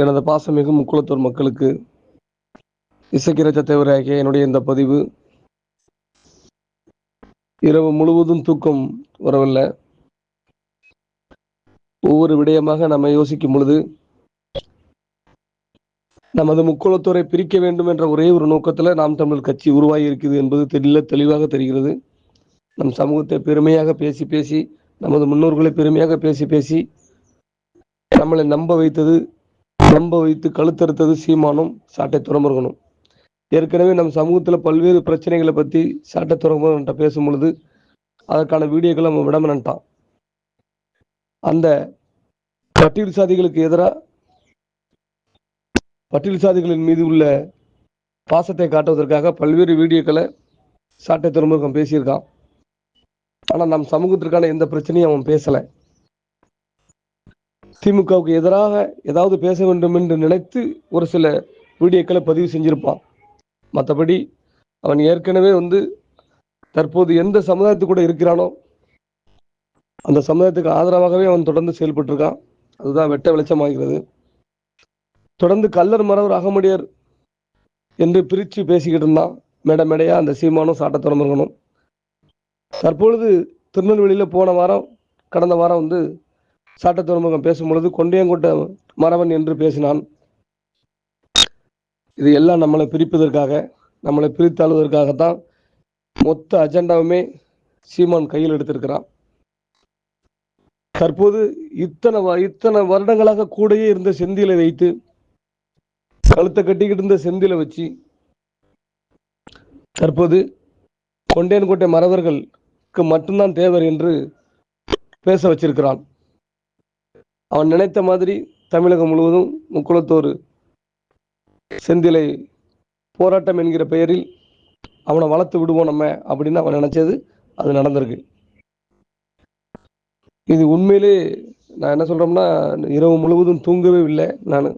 எனது பாசமிகு முக்குளத்தூர் மக்களுக்கு இசைக்கிரச்ச தேவராகிய என்னுடைய இந்த பதிவு இரவு முழுவதும் தூக்கம் வரவில்லை. ஒவ்வொரு விடயமாக நம்ம யோசிக்கும் பொழுது நமது முக்குளத்தூரை பிரிக்க வேண்டும் என்ற ஒரே ஒரு நோக்கத்தில் நாம் தமிழர் கட்சி உருவாகி இருக்குது என்பது தெரியல தெளிவாக தெரிகிறது. நம் சமூகத்தை பெருமையாக பேசி பேசி நமது முன்னோர்களை பெருமையாக பேசி பேசி நம்மளை நம்ப வைத்தது நம்ப வைத்து கழுத்தறுத்தது சீமானும் சாட்டை துறமுருகனும். ஏற்கனவே நம் சமூகத்தில் பல்வேறு பிரச்சனைகளை பற்றி சாட்டை துறமுருகன்ட்ட பேசும் பொழுது அதற்கான வீடியோக்களை நம்ம விடமனட்டான் அந்த பட்டியல் சாதிகளுக்கு எதிராக பட்டியல் சாதிகளின் மீது உள்ள பாசத்தை காட்டுவதற்காக பல்வேறு வீடியோக்களை சாட்டை துறைமுருகன் பேசியிருக்கான். ஆனால் நம் சமூகத்திற்கான எந்த பிரச்சனையும் அவன் பேசலை. திமுகவுக்கு எதிராக ஏதாவது பேச வேண்டும் என்று நினைத்து ஒரு சில வீடியோக்களை பதிவு செஞ்சிருப்பான். மற்றபடி அவன் ஏற்கனவே வந்து தற்போது எந்த சமுதாயத்து கூட இருக்கிறானோ அந்த சமுதாயத்துக்கு ஆதரவாகவே அவன் தொடர்ந்து செயல்பட்டுருக்கான். அதுதான் வெட்ட வெளிச்சமாகிறது. தொடர்ந்து கல்லர் மறவர் அகமுடையர் என்று பிரித்து பேசிக்கிட்டு இருந்தான். மேடை மேடையாக அந்த சீமானும் சாட்ட துறமுருகனும் தற்பொழுது திருநெல்வேலியில் போன வாரம் கடந்த வாரம் வந்து சாட்ட துறைமுகம் பேசும் பொழுது மறவன் என்று பேசினான். இது எல்லாம் நம்மளை பிரிப்பதற்காக நம்மளை பிரித்தாளுவதற்காகத்தான் மொத்த அஜெண்டாவுமே சீமான் கையில் எடுத்திருக்கிறான். தற்போது இத்தனை வ- இத்தனை வருடங்களாக கூடயே இருந்த செந்திலை வைத்து கழுத்தை கட்டிக்கிட்டு இருந்த செந்திலை வச்சு தற்போது கொண்டையன்கோட்டை மறவர்களுக்கு மட்டும்தான் தேவர் என்று பேச வச்சிருக்கிறான். அவன் நினைத்த மாதிரி தமிழகம் முழுவதும் முக்குளத்தோர் செந்திலை போராட்டம் என்கிற பெயரில் அவனை வளர்த்து விடுவோம் நம்ம அப்படின்னு அவன் நினைச்சது அது நடந்திருக்கு. இது உண்மையிலே நான் என்ன சொல்றோம்னா இரவு முழுவதும் தூங்கவே இல்லை நான்.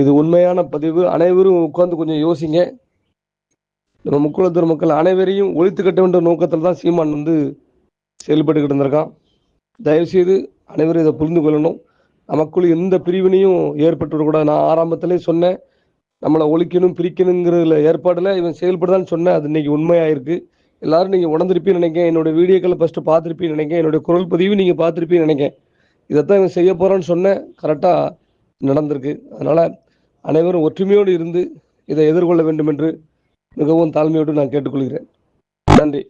இது உண்மையான பதிவு. அனைவரும் உட்கார்ந்து கொஞ்சம் யோசிங்க. நம்ம முக்குளத்தூர் மக்கள் அனைவரையும் ஒழித்து கட்ட வேண்டிய நோக்கத்தில் தான் சீமான் வந்து செயல்பட்டுக்கிட்டு இருந்திருக்கான். தயவுசெய்து அனைவரும் இதை புரிந்து கொள்ளணும். நமக்குள் எந்த பிரிவினையும் ஏற்பட்டுவிடக்கூடாது நான் ஆரம்பத்திலே சொன்னேன் நம்மளை ஒழிக்கணும் பிரிக்கணுங்கிறதுல ஏற்பாடில் இவன் செயல்படுதான்னு சொன்னேன். அது இன்னைக்கு உண்மையாயிருக்கு. எல்லாரும் நீங்கள் உணர்ந்திருப்பீன்னு நினைக்கிறேன். என்னோட வீடியோக்களை ஃபஸ்ட்டு பார்த்துருப்பீன்னு நினைக்கிறேன். என்னுடைய குரல் பதிவு நீங்கள் பார்த்துருப்பீன்னு நினைக்கிறேன். இதைத்தான் இவன் செய்ய போகிறான்னு சொன்னேன். கரெக்டாக நடந்திருக்கு. அதனால் அனைவரும் ஒற்றுமையோடு இருந்து இதை எதிர்கொள்ள வேண்டும் என்று மிகவும் தாழ்மையோடு நான் கேட்டுக்கொள்கிறேன். நன்றி.